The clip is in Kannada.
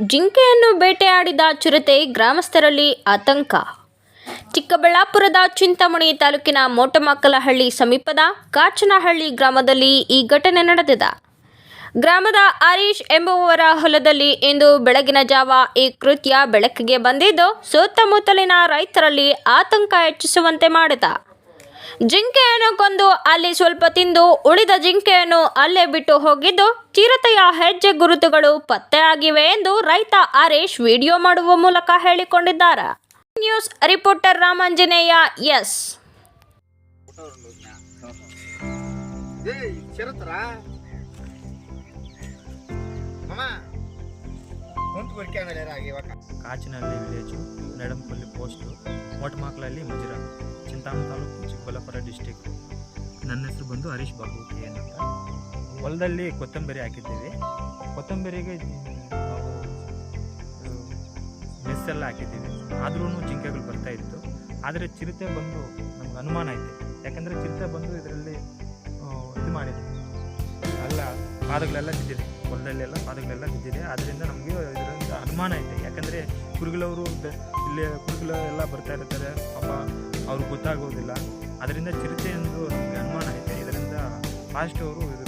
ಜಿಂಕೆಯನ್ನು ಬೇಟೆಯಾಡಿದ ಚಿರತೆ ಗ್ರಾಮಸ್ಥರಲ್ಲಿ ಆತಂಕ. ಚಿಕ್ಕಬಳ್ಳಾಪುರದ ಚಿಂತಾಮಣಿ ತಾಲೂಕಿನ ಮೋಟಮಕ್ಕಲಹಳ್ಳಿ ಸಮೀಪದ ಕಾಚನಹಳ್ಳಿ ಗ್ರಾಮದಲ್ಲಿ ಈ ಘಟನೆ ನಡೆದಿದೆ. ಗ್ರಾಮದ ಹರೀಶ್ ಎಂಬುವವರ ಹೊಲದಲ್ಲಿ ಇಂದು ಬೆಳಗಿನ ಜಾವ ಈ ಕೃತ್ಯ ಬೆಳಕಿಗೆ ಬಂದಿದ್ದು ಸುತ್ತಮುತ್ತಲಿನ ರೈತರಲ್ಲಿ ಆತಂಕ ಹೆಚ್ಚಿಸುವಂತೆ ಮಾಡಿದ. ಜಿಂಕೆಯನ್ನು ಕೊಂದು ಅಲ್ಲಿ ಸ್ವಲ್ಪ ತಿಂದು ಉಳಿದ ಜಿಂಕೆಯನ್ನು ಅಲ್ಲೇ ಬಿಟ್ಟು ಹೋಗಿದ್ದು ಚಿರತೆಯ ಹೆಜ್ಜೆ ಗುರುತುಗಳು ಪತ್ತೆಯಾಗಿವೆ ಎಂದು ರೈತ ಹರೀಶ್ ವಿಡಿಯೋ ಮಾಡುವ ಮೂಲಕ ಹೇಳಿಕೊಂಡಿದ್ದಾರೆ. News reporter Ramanjaneya S. Kachinahalli village, Nedampalli post, Motamaklalli ಮಜಿರಾ, Chintamani taluk, Chikkaballapur district ನನ್ನ ಹೆಸರು ಬಂದು ಹರೀಶ್ ಬಾಬು ಕೆ ಅಂತ. ಹೊಲದಲ್ಲಿ ಕೊತ್ತಂಬರಿ ಹಾಕಿದ್ದೀವಿ. ಕೊತ್ತಂಬರಿಗೆ ನಾವು ಮೆಸ್ಸೆಲ್ಲ ಹಾಕಿದ್ದೀವಿ. ಆದ್ರೂ ಜಿಂಕೆಗಳು ಬರ್ತಾ ಇತ್ತು. ಆದರೆ ಚಿರತೆ ಬಂದು ನಮ್ಗೆ ಅನುಮಾನ ಐತೆ. ಯಾಕಂದರೆ ಚಿರತೆ ಬಂದು ಇದರಲ್ಲಿ ಇದು ಮಾಡಿದೆ ಅಲ್ಲ, ಪಾದಗಳೆಲ್ಲ ಬಿದ್ದಿದೆ. ಹೊಲದಲ್ಲೆಲ್ಲ ಪಾದಗಳೆಲ್ಲ ಬಿದ್ದಿದೆ. ಆದ್ದರಿಂದ ನಮಗೆ ಇದರಿಂದ ಅನುಮಾನ ಐತೆ. ಯಾಕಂದರೆ ಕುರುಗಳವರು ಇಲ್ಲಿ ಕುರುಗಲ ಎಲ್ಲ ಬರ್ತಾ ಇರ್ತಾರೆ. ಪಾಪ ಅವ್ರಿಗೆ ಗೊತ್ತಾಗೋದಿಲ್ಲ. ಅದರಿಂದ ಚಿರತೆ ಎಂದು ನಮಗೆ ಅನುಮಾನ ಐತೆ. ಇದರಿಂದ ಫಾಸ್ಟ್ ಅವರು ಇದು